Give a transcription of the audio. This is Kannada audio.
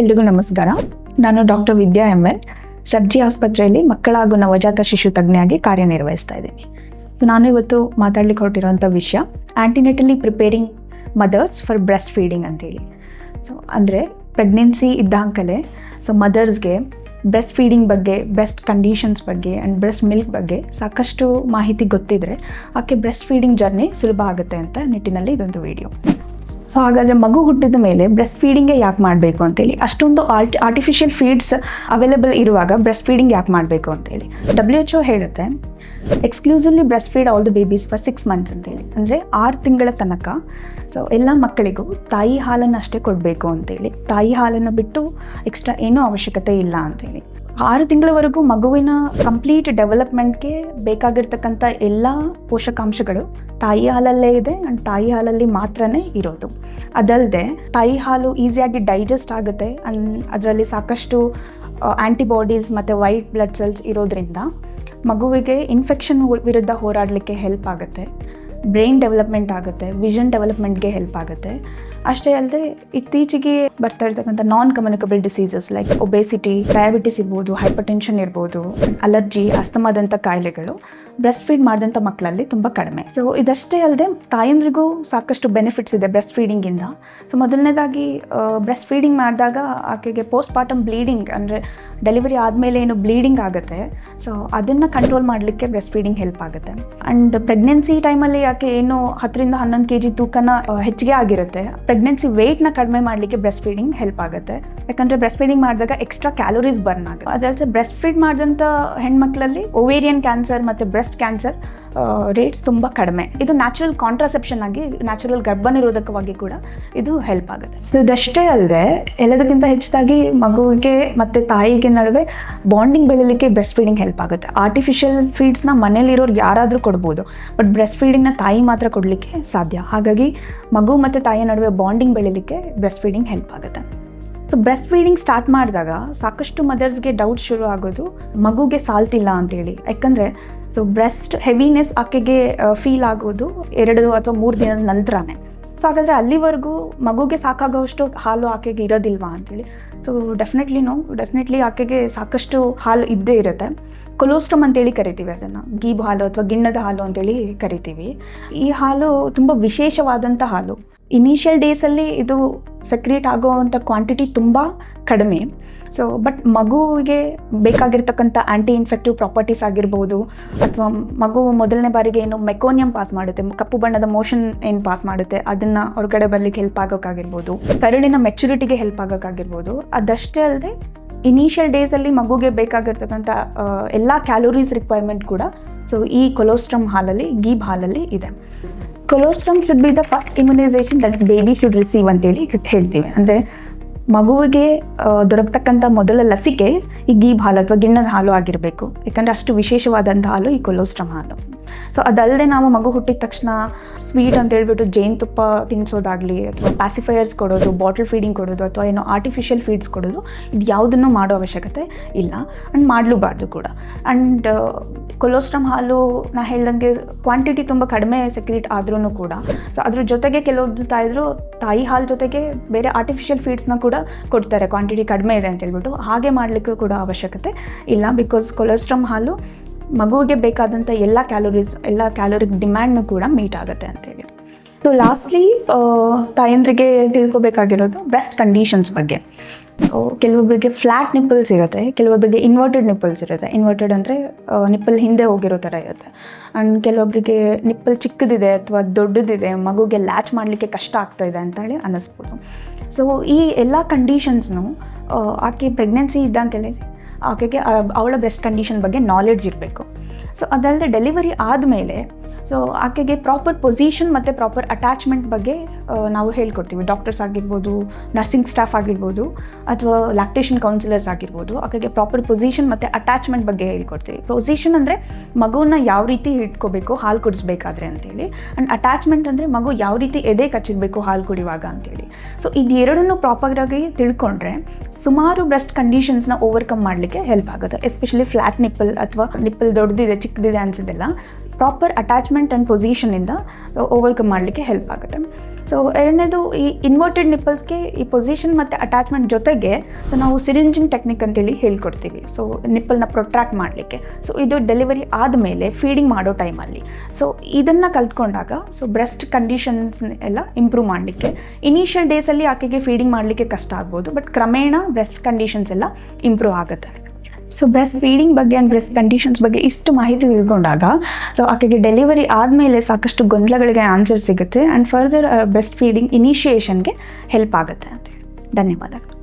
ಎಲ್ರಿಗೂ ನಮಸ್ಕಾರ. ನಾನು doctor Vidya M N Sarji ಆಸ್ಪತ್ರೆಯಲ್ಲಿ ಮಕ್ಕಳ ಹಾಗೂ ನವಜಾತ ಶಿಶು ತಜ್ಞೆಯಾಗಿ ಕಾರ್ಯನಿರ್ವಹಿಸ್ತಾ ಇದ್ದೀನಿ. ನಾನು ಇವತ್ತು ಮಾತಾಡ್ಲಿಕ್ಕೆ ಹೊರಟಿರೋಂಥ ವಿಷಯ antenatally preparing mothers for breast feeding ಅಂತೇಳಿ. ಸೊ ಅಂದರೆ ಪ್ರೆಗ್ನೆನ್ಸಿ ಇದ್ದಾಗಲೇ ಸೊ ಮದರ್ಸ್ಗೆ ಬ್ರೆಸ್ಟ್ ಫೀಡಿಂಗ್ ಬಗ್ಗೆ ಬ್ರೆಸ್ಟ್ ಕಂಡೀಷನ್ಸ್ ಬಗ್ಗೆ ಆ್ಯಂಡ್ ಬ್ರೆಸ್ಟ್ ಮಿಲ್ಕ್ ಬಗ್ಗೆ ಸಾಕಷ್ಟು ಮಾಹಿತಿ ಗೊತ್ತಿದ್ರೆ ಆಕೆ ಬ್ರೆಸ್ಟ್ ಫೀಡಿಂಗ್ ಜರ್ನಿ ಸುಲಭ ಆಗುತ್ತೆ ಅಂತ ನಿಟ್ಟಿನಲ್ಲಿ ಇದೊಂದು ವಿಡಿಯೋ ಸೊ ಹಾಗಾದರೆ ಮಗು ಹುಟ್ಟಿದ ಮೇಲೆ ಬ್ರೆಸ್ಟ್ ಫೀಡಿಂಗೇ ಯಾಕೆ ಮಾಡಬೇಕು ಅಂತೇಳಿ, ಅಷ್ಟೊಂದು ಆರ್ಟ್ ಆರ್ಟಿಫಿಷಿಯಲ್ ಫೀಡ್ಸ್ ಅವೈಲೇಬಲ್ ಇರುವಾಗ ಬ್ರೆಸ್ಟ್ ಫೀಡಿಂಗ್ ಯಾಕೆ ಮಾಡಬೇಕು ಅಂತೇಳಿ. ಡಬ್ಲ್ಯೂ ಎಚ್ ಹೇಳುತ್ತೆ exclusively breast feed all the babies for six months ಅಂತೇಳಿ ಅಂದರೆ ಆರು ತಿಂಗಳ ತನಕ. ಸೊ ಎಲ್ಲ ಮಕ್ಕಳಿಗೂ ತಾಯಿ ಹಾಲನ್ನು ಅಷ್ಟೇ ಕೊಡಬೇಕು ಅಂತೇಳಿ ತಾಯಿ ಹಾಲನ್ನು ಬಿಟ್ಟು ಎಕ್ಸ್ಟ್ರಾ ಏನೂ ಅವಶ್ಯಕತೆ ಇಲ್ಲ ಅಂತೇಳಿ ಆರು ತಿಂಗಳವರೆಗೂ ಮಗುವಿನ ಕಂಪ್ಲೀಟ್ ಡೆವಲಪ್ಮೆಂಟ್ಗೆ ಬೇಕಾಗಿರ್ತಕ್ಕಂಥ ಎಲ್ಲ ಪೋಷಕಾಂಶಗಳು ತಾಯಿ ಹಾಲಲ್ಲೇ ಇದೆ ಆ್ಯಂಡ್ ತಾಯಿ ಹಾಲಲ್ಲಿ ಮಾತ್ರನೇ ಇರೋದು. ಅದಲ್ಲದೆ ತಾಯಿ ಹಾಲು ಈಸಿಯಾಗಿ ಡೈಜೆಸ್ಟ್ ಆಗುತ್ತೆ ಅನ್ ಅದರಲ್ಲಿ ಸಾಕಷ್ಟು ಆ್ಯಂಟಿಬಾಡೀಸ್ ಮತ್ತು ವೈಟ್ ಬ್ಲಡ್ ಸೆಲ್ಸ್ ಇರೋದ್ರಿಂದ ಮಗುವಿಗೆ ಇನ್ಫೆಕ್ಷನ್ ವಿರುದ್ಧ ಹೋರಾಡಲಿಕ್ಕೆ ಹೆಲ್ಪ್ ಆಗುತ್ತೆ. ಬ್ರೈನ್ ಡೆವಲಪ್ಮೆಂಟ್ ಆಗುತ್ತೆ. ವಿಷನ್ ಡೆವಲಪ್ಮೆಂಟ್ಗೆ ಹೆಲ್ಪ್ ಆಗುತ್ತೆ. ಅಷ್ಟೇ ಅಲ್ಲದೆ ಇತ್ತೀಚೆಗೆ ಬರ್ತಾ ಇರ್ತಕ್ಕಂಥ non communicable diseases like obesity diabetes ಇರ್ಬೋದು ಹೈಪರ್ಟೆನ್ಷನ್ ಇರ್ಬೋದು ಅಲರ್ಜಿ ಅಸ್ತಮಾದಂಥ ಕಾಯಿಲೆಗಳು ಬ್ರೆಸ್ಟ್ ಫೀಡ್ ಮಾಡಿದಂಥ ಮಕ್ಕಳಲ್ಲಿ ತುಂಬ ಕಡಿಮೆ. ಸೊ ಇದಷ್ಟೇ ಅಲ್ಲದೆ ತಾಯಂದ್ರಿಗೂ ಸಾಕಷ್ಟು ಬೆನಿಫಿಟ್ಸ್ ಇದೆ ಬ್ರೆಸ್ಟ್ ಫೀಡಿಂಗಿಂದ ಸೊ ಮೊದಲನೇದಾಗಿ ಬ್ರೆಸ್ಟ್ ಫೀಡಿಂಗ್ ಮಾಡಿದಾಗ ಆಕೆಗೆ ಪೋಸ್ಟ್ ಪಾರ್ಟಮ್ ಬ್ಲೀಡಿಂಗ್ ಅಂದರೆ ಡೆಲಿವರಿ ಆದಮೇಲೆ ಏನು ಬ್ಲೀಡಿಂಗ್ ಆಗುತ್ತೆ. ಸೊ ಅದನ್ನು ಕಂಟ್ರೋಲ್ ಮಾಡಲಿಕ್ಕೆ ಬ್ರೆಸ್ಟ್ ಫೀಡಿಂಗ್ ಹೆಲ್ಪ್ ಆಗುತ್ತೆ ಆ್ಯಂಡ್ ಪ್ರೆಗ್ನೆನ್ಸಿ ಟೈಮಲ್ಲಿ ಯಾಕೆ ಏನು ಹತ್ತರಿಂದ ಹನ್ನೊಂದು ಕೆ ಜಿ ತೂಕನ ಹೆಚ್ಚಿಗೆ ಆಗಿರುತ್ತೆ. ಪ್ರೆಗ್ನೆನ್ಸಿ ವೆಯ್ಟ್ನ ಕಡಿಮೆ ಮಾಡಲಿಕ್ಕೆ ಬ್ರೆಸ್ಟ್ ಫೀಡಿಂಗ್ ಹೆಲ್ಪ್ ಆಗುತ್ತೆ. ಯಾಕಂದರೆ ಬ್ರೆಸ್ಟ್ ಫೀಡಿಂಗ್ ಮಾಡಿದಾಗ ಎಕ್ಸ್ಟ್ರಾ ಕ್ಯಾಲೋರೀಸ್ ಬರ್ನ್ ಆಗುತ್ತೆ. ಅದಲ್ಲದೆ ಬ್ರೆಸ್ಟ್ ಫೀಡ್ ಮಾಡಿದಂಥ ಹೆಣ್ಮಕ್ಳಲ್ಲಿ ಒವೇರಿಯನ್ ಕ್ಯಾನ್ಸರ್ ಮತ್ತು ಬ್ರೆಸ್ಟ್ ಕ್ಯಾನ್ಸರ್ ರೇಟ್ಸ್ ತುಂಬ ಕಡಿಮೆ. ಇದು ನ್ಯಾಚುರಲ್ ಕಾಂಟ್ರಾಸೆಪ್ಷನ್ ಆಗಿ ನ್ಯಾಚುರಲ್ ಗರ್ಭನಿರೋಧಕವಾಗಿ ಕೂಡ ಇದು ಹೆಲ್ಪ್ ಆಗುತ್ತೆ. ಸೊ ಇದಷ್ಟೇ ಅಲ್ಲದೆ, ಎಲ್ಲದಕ್ಕಿಂತ ಹೆಚ್ಚಾಗಿ ಮಗುವಿಗೆ ಮತ್ತು ತಾಯಿಗೆ ನಡುವೆ ಬಾಂಡಿಂಗ್ ಬೆಳೀಲಿಕ್ಕೆ ಬ್ರೆಸ್ಟ್ ಫೀಡಿಂಗ್ ಹೆಲ್ಪ್ ಆಗುತ್ತೆ. ಆರ್ಟಿಫಿಷಿಯಲ್ ಫೀಡ್ಸ್ನ ಮನೇಲಿರೋರು ಯಾರಾದರೂ ಕೊಡ್ಬೋದು ಬಟ್ ಬ್ರೆಸ್ಟ್ ಫೀಡಿಂಗ್ನ ತಾಯಿ ಮಾತ್ರ ಕೊಡಲಿಕ್ಕೆ ಸಾಧ್ಯ. ಹಾಗಾಗಿ, ಮಗು ಮತ್ತು ತಾಯಿಯ ನಡುವೆ ಬಾಂಡಿಂಗ್ ಬೆಳೀಲಿಕ್ಕೆ ಬ್ರೆಸ್ಟ್ ಫೀಡಿಂಗ್ ಹೆಲ್ಪ್ ಆಗುತ್ತೆ. ಸೊ ಬ್ರೆಸ್ಟ್ ಫೀಡಿಂಗ್ ಸ್ಟಾರ್ಟ್ ಮಾಡಿದಾಗ ಸಾಕಷ್ಟು ಮದರ್ಸ್ಗೆ ಡೌಟ್ ಶುರು ಆಗೋದು ಮಗುಗೆ ಸಾಲ್ತಿಲ್ಲ ಅಂತೇಳಿ. ಯಾಕಂದರೆ ಸೊ ಬ್ರೆಸ್ಟ್ ಹೆವಿನೆಸ್ ಆಕೆಗೆ ಫೀಲ್ ಆಗೋದು ಎರಡು ಅಥವಾ ಮೂರು ದಿನದ ನಂತರನೇ. ಸೊ ಹಾಗಾದರೆ ಅಲ್ಲಿವರೆಗೂ ಮಗುಗೆ ಸಾಕಾಗೋಷ್ಟು ಹಾಲು ಆಕೆಗೆ ಇರೋದಿಲ್ವಾ ಅಂತೇಳಿ. ಸೊ ಡೆಫಿನೆಟ್ಲಿ ನೋ ಡೆಫಿನೆಟ್ಲಿ ಆಕೆಗೆ ಸಾಕಷ್ಟು ಹಾಲು ಇದ್ದೇ ಇರುತ್ತೆ. ಕೊಲೋಸ್ಟ್ರಮ್ ಅಂತೇಳಿ ಕರಿತೀವಿ ಅದನ್ನು. ಗೀಬ್ ಹಾಲು ಅಥವಾ ಗಿಣ್ಣದ ಹಾಲು ಅಂತೇಳಿ ಕರಿತೀವಿ. ಈ ಹಾಲು ತುಂಬ ವಿಶೇಷವಾದಂಥ ಹಾಲು. ಇನಿಷಿಯಲ್ ಡೇಸಲ್ಲಿ ಇದು ಸಕ್ರಿಯೇಟ್ ಆಗೋವಂಥ ಕ್ವಾಂಟಿಟಿ ತುಂಬ ಕಡಿಮೆ. ಸೊ ಬಟ್ ಮಗುವಿಗೆ ಬೇಕಾಗಿರ್ತಕ್ಕಂಥ ಆ್ಯಂಟಿ ಇನ್ಫೆಕ್ಟಿವ್ ಪ್ರಾಪರ್ಟೀಸ್ ಆಗಿರ್ಬೋದು, ಅಥವಾ ಮಗು ಮೊದಲನೇ ಬಾರಿಗೆ ಏನು ಮೆಕೋನಿಯಂ ಪಾಸ್ ಮಾಡುತ್ತೆ, ಕಪ್ಪು ಬಣ್ಣದ ಮೋಷನ್ ಏನು ಪಾಸ್ ಮಾಡುತ್ತೆ, ಅದನ್ನು ಹೊರಗಡೆ ಬರಲಿಕ್ಕೆ ಹೆಲ್ಪ್ ಆಗೋಕ್ಕಾಗಿರ್ಬೋದು, ಕರುಳಿನ ಮೆಚುರಿಟಿಗೆ ಹೆಲ್ಪ್ ಆಗೋಕ್ಕಾಗಿರ್ಬೋದು, ಅದಷ್ಟೇ ಅಲ್ಲದೆ ಇನಿಷಿಯಲ್ ಡೇಸಲ್ಲಿ ಮಗುಗೆ ಬೇಕಾಗಿರ್ತಕ್ಕಂಥ ಎಲ್ಲ ಕ್ಯಾಲೋರೀಸ್ ರಿಕ್ವೈರ್ಮೆಂಟ್ ಕೂಡ ಸೊ ಈ ಕೊಲೋಸ್ಟ್ರಮ್ ಹಾಲಲ್ಲಿ ಗೀಬ್ ಹಾಲಲ್ಲಿ ಇದೆ. Colostrum should be the first immunisation that baby should receive ಅಂತೇಳಿ ಹೇಳ್ತೀವಿ. ಅಂದರೆ ಮಗುವಿಗೆ ದೊರಕ್ತಕ್ಕಂಥ ಮೊದಲ ಲಸಿಕೆ ಈ ಗೀಬ್ ಹಾಲು ಅಥವಾ ಗಿಣ್ಣದ ಹಾಲು ಆಗಿರಬೇಕು. ಯಾಕಂದರೆ ಅಷ್ಟು ವಿಶೇಷವಾದಂಥ ಹಾಲು ಈ ಕೊಲೋಸ್ಟ್ರಮ್ ಹಾಲು. ಸೊ ಅದಲ್ಲದೆ ನಾವು ಮಗು ಹುಟ್ಟಿದ ತಕ್ಷಣ ಸ್ವೀಟ್ ಅಂತ ಹೇಳ್ಬಿಟ್ಟು ಜೇನುತುಪ್ಪ ತಿನ್ನಿಸೋದಾಗಲಿ ಅಥವಾ ಪ್ಯಾಸಿಫೈಯರ್ಸ್ ಕೊಡೋದು ಬಾಟಲ್ ಫೀಡಿಂಗ್ ಕೊಡೋದು ಅಥವಾ ಏನೋ ಆರ್ಟಿಫಿಷಿಯಲ್ ಫೀಡ್ಸ್ ಕೊಡೋದು, ಇದು ಯಾವುದನ್ನು ಮಾಡೋ ಅವಶ್ಯಕತೆ ಇಲ್ಲ ಆ್ಯಂಡ್ ಮಾಡಲೂಬಾರ್ದು ಕೂಡ. ಆ್ಯಂಡ್ ಕೊಲೋಸ್ಟ್ರಮ್ ಹಾಲು ನಾ ಹೇಳ್ದಂಗೆ ಕ್ವಾಂಟಿಟಿ ತುಂಬ ಕಡಿಮೆ ಸೆಕ್ರೀಟ್ ಆದ್ರೂ ಕೂಡ. ಸೊ ಅದ್ರ ಜೊತೆಗೆ ಕೆಲವೊಂದು ತಾಯಿದ್ರು ತಾಯಿ ಹಾಲು ಜೊತೆಗೆ ಬೇರೆ ಆರ್ಟಿಫಿಷಿಯಲ್ ಫೀಡ್ಸ್ನ ಕೂಡ ಕೊಡ್ತಾರೆ ಕ್ವಾಂಟಿಟಿ ಕಡಿಮೆ ಇದೆ ಅಂತ ಹೇಳ್ಬಿಟ್ಟು. ಹಾಗೆ ಮಾಡಲಿಕ್ಕೂ ಕೂಡ ಅವಶ್ಯಕತೆ ಇಲ್ಲ ಬಿಕಾಸ್ ಕೊಲೆಸ್ಟ್ರಮ್ ಹಾಲು ಮಗುವಿಗೆ ಬೇಕಾದಂಥ ಎಲ್ಲ ಕ್ಯಾಲೋರೀಸ್ ಎಲ್ಲ ಕ್ಯಾಲೋರಿ ಡಿಮ್ಯಾಂಡ್ನು ಕೂಡ ಮೀಟ್ ಆಗುತ್ತೆ ಅಂತೇಳಿ ಸೊ ಲಾಸ್ಟ್ಲಿ ತಾಯಂದ್ರಿಗೆ ತಿಳ್ಕೊಬೇಕಾಗಿರೋದು ಬ್ರೆಸ್ಟ್ ಕಂಡೀಷನ್ಸ್ ಬಗ್ಗೆ. ಕೆಲವೊಬ್ಬರಿಗೆ ಫ್ಲ್ಯಾಟ್ ನಿಪ್ಪಲ್ಸ್ ಇರುತ್ತೆ ಕೆಲವೊಬ್ಬರಿಗೆ ಇನ್ವರ್ಟೆಡ್ ನಿಪ್ಪಲ್ಸ್ ಇರುತ್ತೆ. ಇನ್ವರ್ಟೆಡ್ ಅಂದರೆ ನಿಪ್ಪಲ್ ಹಿಂದೆ ಹೋಗಿರೋ ಥರ ಇರುತ್ತೆ. ಆ್ಯಂಡ್ ಕೆಲವೊಬ್ಬರಿಗೆ ನಿಪ್ಪಲ್ ಚಿಕ್ಕದಿದೆ ಅಥವಾ ದೊಡ್ಡದಿದೆ, ಮಗುಗೆ ಲ್ಯಾಚ್ ಮಾಡಲಿಕ್ಕೆ ಕಷ್ಟ ಆಗ್ತಾ ಇದೆ ಅಂತೇಳಿ ಅನ್ನಿಸ್ಬೋದು. ಸೊ ಈ ಎಲ್ಲ ಕಂಡೀಷನ್ಸ್ನು ಆಕೆ ಪ್ರೆಗ್ನೆನ್ಸಿ ಇದ್ದಂತೇಳಿ ಆಕೆಗೆ ಅವಳ ಬ್ರೆಸ್ಟ್ ಕಂಡೀಷನ್ ಬಗ್ಗೆ ನಾಲೆಡ್ಜ್ ಇರಬೇಕು. ಸೊ ಅದಲ್ಲದೆ ಡೆಲಿವರಿ ಆದಮೇಲೆ ಸೊ ಆಕೆಗೆ ಪ್ರಾಪರ್ ಪೊಸಿಷನ್ ಮತ್ತು ಪ್ರಾಪರ್ ಅಟ್ಯಾಚ್ಮೆಂಟ್ ಬಗ್ಗೆ ನಾವು ಹೇಳ್ಕೊಡ್ತೀವಿ. ಡಾಕ್ಟರ್ಸ್ ಆಗಿರ್ಬೋದು ನರ್ಸಿಂಗ್ ಸ್ಟಾಫ್ ಆಗಿರ್ಬೋದು, ಅಥವಾ ಲ್ಯಾಕ್ಟೇಷನ್ ಕೌನ್ಸಿಲರ್ಸ್ ಆಗಿರ್ಬೋದು, ಆಕೆಗೆ ಪ್ರಾಪರ್ ಪೊಸಿಷನ್ ಮತ್ತು ಅಟ್ಯಾಚ್ಮೆಂಟ್ ಬಗ್ಗೆ ಹೇಳ್ಕೊಡ್ತೀವಿ. ಪೊಸಿಷನ್ ಅಂದರೆ ಮಗುವನ್ನ ಯಾವ ರೀತಿ ಇಟ್ಕೋಬೇಕು, ಹಾಲು ಕುಡಿಸ್ಬೇಕಾದ್ರೆ ಅಂತೇಳಿ ಆ್ಯಂಡ್ ಅಟ್ಯಾಚ್ಮೆಂಟ್ ಅಂದರೆ ಮಗು ಯಾವ ರೀತಿ ಎದೆ ಕಚ್ಚಿರಬೇಕು ಹಾಲು ಕುಡಿಯುವಾಗ ಅಂತೇಳಿ. ಸೊ ಇದೆರಡನ್ನೂ ಪ್ರಾಪರಾಗಿ ತಿಳ್ಕೊಂಡ್ರೆ ಸುಮಾರು ಬ್ರೆಸ್ಟ್ ಕಂಡೀಷನ್ಸ್ನ ಓವರ್ಕಮ್ ಮಾಡಲಿಕ್ಕೆ ಹೆಲ್ಪ್ ಆಗುತ್ತೆ. ಎಸ್ಪೆಷಲಿ ಫ್ಲಾಟ್ ನಿಪ್ಪಲ್ ಅಥವಾ ನಿಪ್ಪಲ್ ದೊಡ್ಡದಿದೆ, ಚಿಕ್ಕದಿದೆ ಅನ್ಸೋದಿಲ್ಲ ಪ್ರಾಪರ್ ಅಟ್ಯಾಚ್ಮೆಂಟ್ ಆ್ಯಂಡ್ ಪೊಸಿಷನಿಂದ ಓವರ್ಕಮ್ ಮಾಡಲಿಕ್ಕೆ ಹೆಲ್ಪ್ ಆಗುತ್ತೆ. ಸೊ ಎರಡನೇದು ಈ ಇನ್ವರ್ಟೆಡ್ ನಿಪ್ಪಲ್ಸ್ಗೆ ಈ ಪೊಸಿಷನ್ ಮತ್ತು ಅಟ್ಯಾಚ್ಮೆಂಟ್ ಜೊತೆಗೆ ಸೊ ನಾವು ಸಿರಿಂಜಿಂಗ್ ಟೆಕ್ನಿಕ್ ಅಂತೇಳಿ ಹೇಳ್ಕೊಡ್ತೀವಿ. ಸೊ ನಿಪ್ಪಲ್ನ ಪ್ರೊಟ್ರಾಕ್ಟ್ ಮಾಡಲಿಕ್ಕೆ. ಸೊ ಇದು ಡೆಲಿವರಿ ಆದಮೇಲೆ ಫೀಡಿಂಗ್ ಮಾಡೋ ಟೈಮಲ್ಲಿ ಸೊ ಇದನ್ನು ಕಲ್ತ್ಕೊಂಡಾಗ ಸೊ ಬ್ರೆಸ್ಟ್ ಕಂಡೀಷನ್ಸ್ ಎಲ್ಲ ಇಂಪ್ರೂವ್ ಮಾಡಲಿಕ್ಕೆ. ಇನಿಷಿಯಲ್ ಡೇಸಲ್ಲಿ ಆಕೆಗೆ ಫೀಡಿಂಗ್ ಮಾಡಲಿಕ್ಕೆ ಕಷ್ಟ ಆಗ್ಬೋದು ಬಟ್ ಕ್ರಮೇಣ ಬ್ರೆಸ್ಟ್ ಕಂಡೀಷನ್ಸ್ ಎಲ್ಲ ಇಂಪ್ರೂವ್ ಆಗುತ್ತೆ. ಸೊ ಬ್ರೆಸ್ಟ್ ಫೀಡಿಂಗ್ ಬಗ್ಗೆ ಆ್ಯಂಡ್ ಬ್ರೆಸ್ಟ್ ಕಂಡೀಷನ್ಸ್ ಬಗ್ಗೆ ಇಷ್ಟು ಮಾಹಿತಿ ತಿಳ್ಕೊಂಡಾಗ ಸೊ ಆಕೆಗೆ ಡೆಲಿವರಿ ಆದಮೇಲೆ ಸಾಕಷ್ಟು ಗೊಂದಲಗಳಿಗೆ ಆನ್ಸರ್ ಸಿಗುತ್ತೆ ಆ್ಯಂಡ್ ಫರ್ದರ್ ಬ್ರೆಸ್ಟ್ ಫೀಡಿಂಗ್ ಇನಿಷಿಯೇಷನ್ಗೆ ಹೆಲ್ಪ್ ಆಗುತ್ತೆ ಅಂತ ಧನ್ಯವಾದಗಳು.